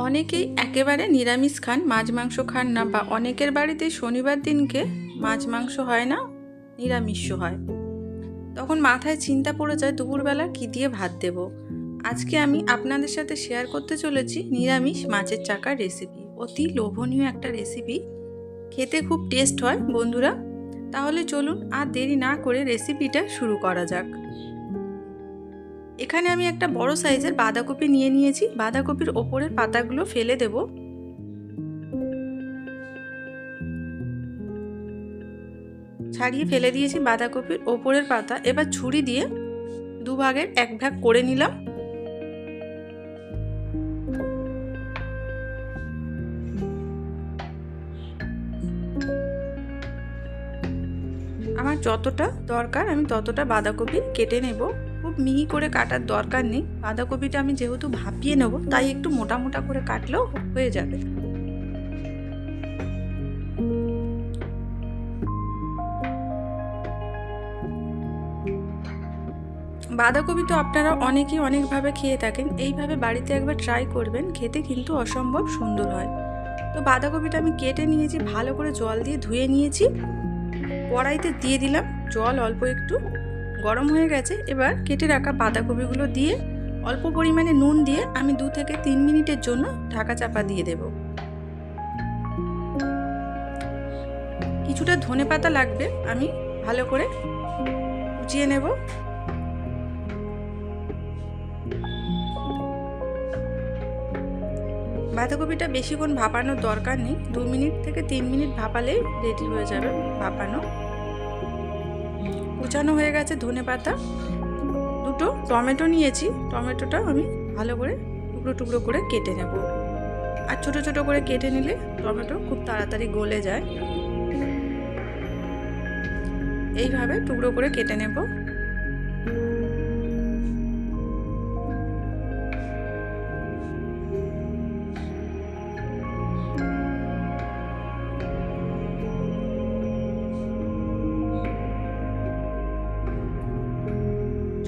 অনেকেই একেবারে নিরামিষ খান, মাছ মাংস খান না বা অনেকের বাড়িতে শনিবার দিনকে মাছ মাংস হয় না, নিরামিষ হয়। তখন মাথায় চিন্তা পড়ে যায় দুপুরবেলা কী দিয়ে ভাত দেব। আজকে আমি আপনাদের সাথে শেয়ার করতে চলেছি নিরামিষ মাছের চাকার রেসিপি অতি লোভনীয় একটা রেসিপি খেতে খুব টেস্ট হয়, বন্ধুরা। তাহলে চলুন আর দেরি না করে রেসিপিটা শুরু করা যাক। এখানে আমি একটা বড় সাইজের বাঁধাকপি নিয়ে নিয়েছি। বাঁধাকপির ওপরের পাতাগুলো ফেলে দেব। ছাড়িয়ে ফেলে দিয়েছি বাঁধাকপির ওপরের পাতা। এবার ছুরি দিয়ে দুভাগের এক ভাগ করে নিলাম। আমার যতটা দরকার আমি ততটা বাঁধাকপি কেটে নেব। খুব মিহি করে কাটার দরকার নেই। বাঁধাকপিটা আমি যেহেতু ভাপিয়ে নেব, তাই একটু মোটা মোটা করে কাটলেও হয়ে যাবে। বাঁধাকপি তো আপনারা অনেকেই অনেকভাবে খেয়ে থাকেন, এইভাবে বাড়িতে একবার ট্রাই করবেন, খেতে কিন্তু অসম্ভব সুন্দর হয়। তো বাঁধাকপিটা আমি কেটে নিয়েছি, ভালো করে জল দিয়ে ধুয়ে নিয়েছি। কড়াইতে দিয়ে দিলাম, জল অল্প একটু। গরম হয়ে গেছে, এবার কেটে রাখা বাঁধাকপিগুলো দিয়ে অল্প পরিমাণে নুন দিয়ে আমি দু থেকে তিন মিনিটের জন্য ঢাকা চাপা দিয়ে দেব। কিছুটা ধনে পাতা লাগবে, আমি ভালো করে কুচিয়ে নেব। বাঁধাকপিটা বেশিক্ষণ ভাপানোর দরকার নেই, দু মিনিট থেকে তিন মিনিট ভাপালেই রেডি হয়ে যাবে ভাপানো। কুচানো হয়ে গেছে ধনে পাতা। দুটো টমেটো নিয়েছি। টমেটোটা আমি ভালো করে টুকরো টুকরো করে কেটে নেব। আর ছোট ছোট করে কেটে নিলে টমেটো খুব তাড়াতাড়ি গলে যায়। এইভাবে টুকরো করে কেটে নেব।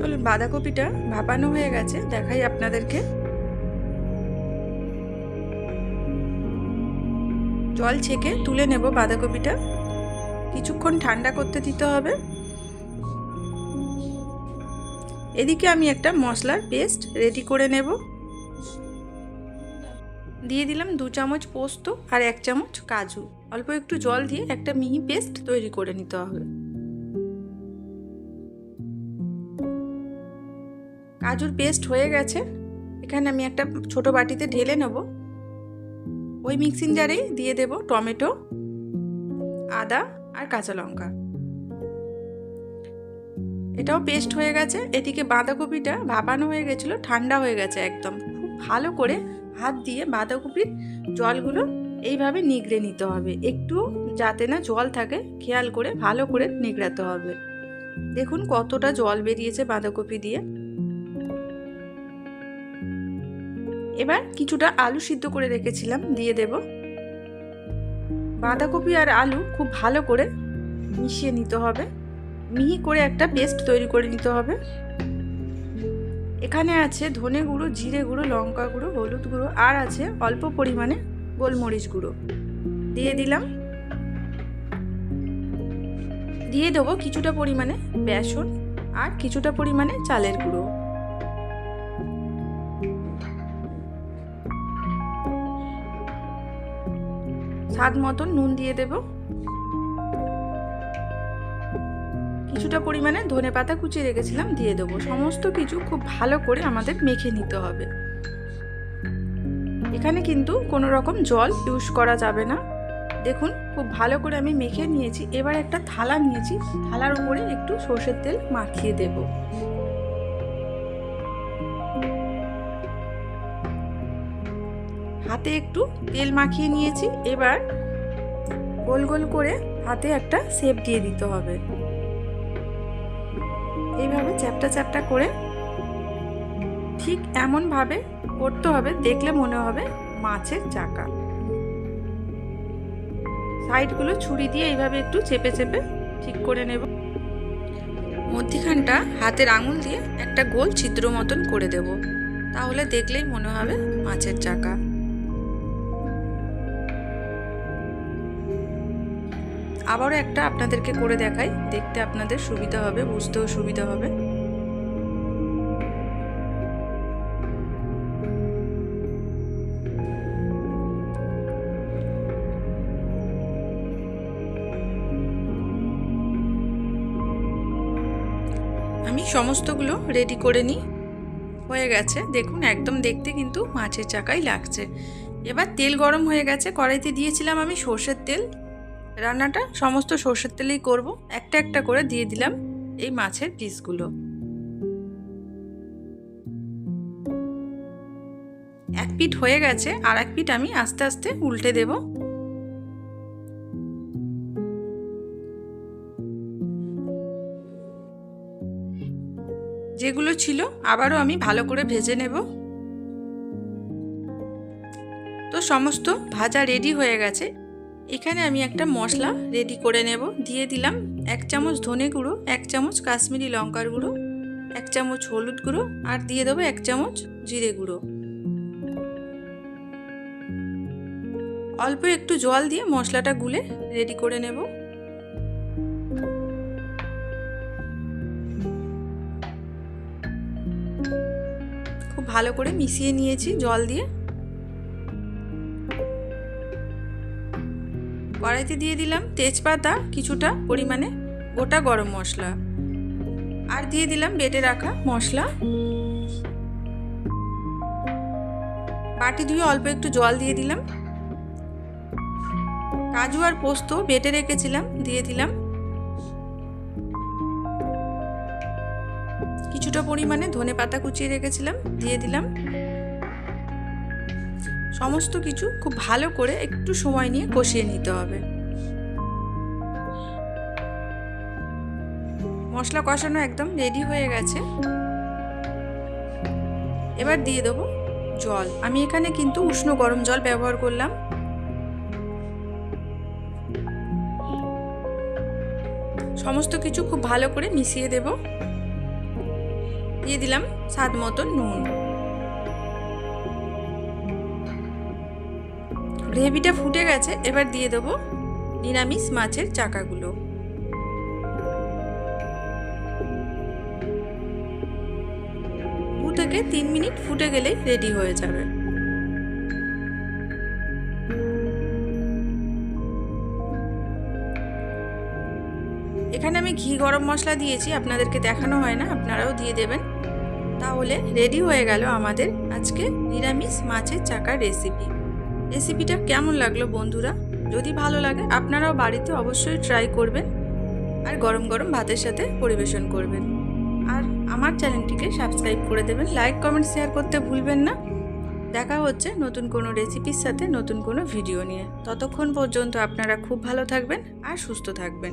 চলুন, বাঁধাকপিটা ভাপানো হয়ে গেছে, দেখাই আপনাদেরকে। জল ছেঁকে তুলে নেব বাঁধাকপিটা। কিছুক্ষণ ঠান্ডা করতে দিতে হবে। এদিকে আমি একটা মশলার পেস্ট রেডি করে নেব। দিয়ে দিলাম দু চামচ পোস্ত আর এক চামচ কাজু। অল্প একটু জল দিয়ে একটা মিহি পেস্ট তৈরি করে নিতে হবে। কাজুর পেস্ট হয়ে গেছে। এখানে আমি একটা ছোট বাটিতে ঢেলে নেব। ওই মিক্সিং জারেই দিয়ে দেব টমেটো, আদা আর কাঁচা লঙ্কা। এটাও পেস্ট হয়ে গেছে। এদিকে বাঁধাকপিটা ভাপানো হয়ে গেছিল, ঠান্ডা হয়ে গেছে একদম। খুব ভালো করে হাত দিয়ে বাঁধাকপির জলগুলো এইভাবে নিগড়ে নিতে হবে। একটু যাতে না জল থাকে, খেয়াল করে ভালো করে নিগড়াতে হবে। দেখুন কতটা জল বেরিয়েছে বাঁধাকপি দিয়ে। এবার কিছুটা আলু সিদ্ধ করে রেখেছিলাম, দিয়ে দেব। বাঁধাকপি আর আলু খুব ভালো করে মিশিয়ে নিতে হবে। মিহি করে একটা পেস্ট তৈরি করে নিতে হবে। এখানে আছে ধনে গুঁড়ো, জিরে গুঁড়ো, লঙ্কা গুঁড়ো, হলুদ গুঁড়ো, আর আছে অল্প পরিমাণে গোলমরিচ গুঁড়ো। দিয়ে দিলাম। দিয়ে দেবো কিছুটা পরিমাণে বেসন আর কিছুটা পরিমাণে চালের গুঁড়ো। স্বাদ মতন নুন দিয়ে দেব। কিছুটা পরিমাণে ধনে পাতা কুচিয়ে রেখেছিলাম, দিয়ে দেবো। সমস্ত কিছু খুব ভালো করে আমাদের মেখে নিতে হবে। এখানে কিন্তু কোনো রকম জল ইউজ করা যাবে না। দেখুন, খুব ভালো করে আমি মেখে নিয়েছি। এবার একটা থালা নিয়েছি। থালার উপরে একটু সর্ষের তেল মাখিয়ে দেব। হাতে একটু তেল মাখিয়ে নিয়েছি। এবার গোল গোল করে হাতে একটা শেপ দিয়ে দিতে হবে। এইভাবে চ্যাপটা চ্যাপটা করে ঠিক এমনভাবে করতে হবে, দেখলে মনে হবে মাছের চাকা। সাইডগুলো ছুরি দিয়ে এইভাবে একটু চেপে চেপে ঠিক করে নেব। মধ্যিখানটা হাতের আঙুল দিয়ে একটা গোল ছিদ্র মতন করে দেব। তাহলে দেখলেই মনে হবে মাছের চাকা। আবারও একটা আপনাদেরকে করে দেখাই। দেখতে আপনাদের সুবিধা হবে, বুঝতেও সুবিধা হবে। আমি সমস্তগুলো রেডি করে নিই। হয়ে গেছে। দেখুন, একদম দেখতে কিন্তু মাছের চাকাই লাগছে। এবার তেল গরম হয়ে গেছে। কড়াইতে দিয়েছিলাম আমি সর্ষের তেল। রান্নাটা সমস্ত সর্ষের তেলেই করব। একটা একটা করে দিয়ে দিলাম এই মাছের পিসগুলো। এক পিঠ হয়ে গেছে, আর এক পিঠ আমি আস্তে আস্তে উল্টে দেব। যেগুলো ছিল আবারও আমি ভালো করে ভেজে নেব। তো সমস্ত ভাজা রেডি হয়ে গেছে। এখানে আমি একটা মশলা রেডি করে নেব। দিয়ে দিলাম এক চামচ ধনে গুঁড়ো, এক চামচ কাশ্মীরি লঙ্কার গুঁড়ো, এক চামচ হলুদ গুঁড়ো আর দিয়ে দেবো এক চামচ জিরে গুঁড়ো। অল্প একটু জল দিয়ে মশলাটা গুলে রেডি করে নেব। খুব ভালো করে মিশিয়ে নিয়েছি জল দিয়ে। কড়াইতে দিয়ে দিলাম তেজপাতা কিছুটা পরিমাণে, গোটা গরম মশলা। আর দিয়ে দিলাম বেটে রাখা মশলা। বাটি ধুয়ে অল্প একটু জল দিয়ে দিলাম। কাজু আর পোস্ত বেটে রেখেছিলাম, দিয়ে দিলাম। কিছুটা পরিমাণে ধনে পাতা কুচিয়ে রেখেছিলাম, দিয়ে দিলাম। সমস্ত কিছু খুব ভালো করে একটু সময় নিয়ে কষিয়ে নিতে হবে। মশলা কষানো একদম রেডি হয়ে গেছে। এবার দিয়ে দেবো জল। আমি এখানে কিন্তু উষ্ণ গরম জল ব্যবহার করলাম। সমস্ত কিছু খুব ভালো করে মিশিয়ে দেব। দিয়ে দিলাম স্বাদ মতন নুন। গ্রেভিটা ফুটে গেছে, এবার দিয়ে দেবো নিরামিষ মাছের চাকাগুলো। দু তিন মিনিট ফুটে গেলেই রেডি হয়ে যাবে। এখানে আমি ঘি গরম মশলা দিয়েছি, আপনাদেরকে দেখানো হয় না, আপনারাও দিয়ে দেবেন। তাহলে রেডি হয়ে গেল আমাদের আজকে নিরামিষ মাছের চাকার রেসিপি। রেসিপিটা কেমন লাগল বন্ধুরা? যদি ভালো লাগে, আপনারাও বাড়িতে অবশ্যই ট্রাই করবেন আর গরম গরম ভাতের সাথে পরিবেশন করবেন। আর আমার চ্যানেলটিকে সাবস্ক্রাইব করে দেবেন লাইক কমেন্ট শেয়ার করতে ভুলবেন না। দেখা হচ্ছে নতুন কোনো রেসিপির সাথে নতুন কোনো ভিডিও নিয়ে। ততক্ষণ পর্যন্ত আপনারা খুব ভালো থাকবেন আর সুস্থ থাকবেন।